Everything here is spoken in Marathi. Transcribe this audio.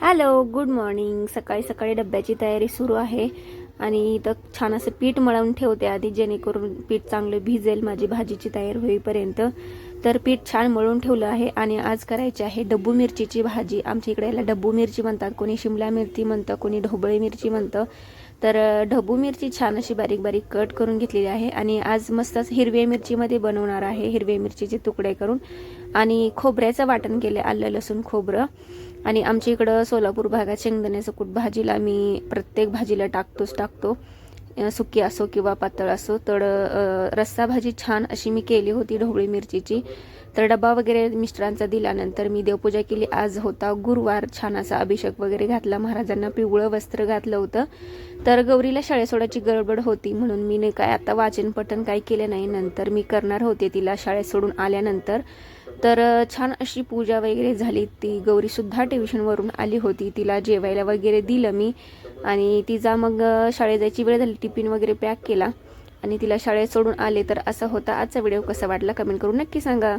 हॅलो गुड मॉर्निंग सकाळी सकाळी डब्याची तयारी सुरू आहे. आणि इथं छान असं पीठ मळवून ठेवते आधी जेणेकरून पीठ चांगलं भिजेल माझी भाजीची तयारी होईपर्यंत. तर पीठ छान मळून ठेवलं आहे आणि आज करायची आहे डब्बू मिरचीची भाजी. आमच्या इकडे याला डब्बू मिरची म्हणतात. कोणी शिमला मिरची म्हणतं कोणी ढोबळी मिरची म्हणतं. तर ढबू मिरची छान अशी बारीक बारीक कट करून घेतलेली आहे आणि आज मस्तच हिरव्या मिरचीमध्ये बनवणार आहे हिरव्या मिरचीचे तुकडे करून. आणि खोबऱ्याचं वाटण केलं आलं लसूण खोबरं. आणि आमच्या इकडं सोलापूर भागात शेंगदाण्याचं कूट भाजीला मी प्रत्येक भाजीला टाकतोच टाकतो. सुकी असो किंवा पातळ असो तर रस्सा भाजी छान अशी मी केली होती ढोबळी मिरचीची. तर डबा वगैरे मिस्टरांचा दिल्यानंतर मी देवपूजा केली. आज होता गुरुवार छान असा अभिषेक वगैरे घातला. महाराजांना पिवळं वस्त्र घातलं होतं. तर गौरीला शाळे सोडायची गडबड होती म्हणून मी नाही काय आता वाचन पठण काही केलं नाही. नंतर मी करणार होते तिला शाळेत सोडून आल्यानंतर. तर छान अशी पूजा वगैरे झाली. ती गौरीसुद्धा ट्युशनवरून आली होती. तिला जेवायला वगैरे दिलं मी. आणि तिचा मग शाळेत जायची वेळ झाली. टिफिन वगैरे पॅक केला. आणि तिला शाळेत सोडून आले. तर असा होता आजचा व्हिडिओ. कसा वाटला? कमेंट करून नक्की सांगा.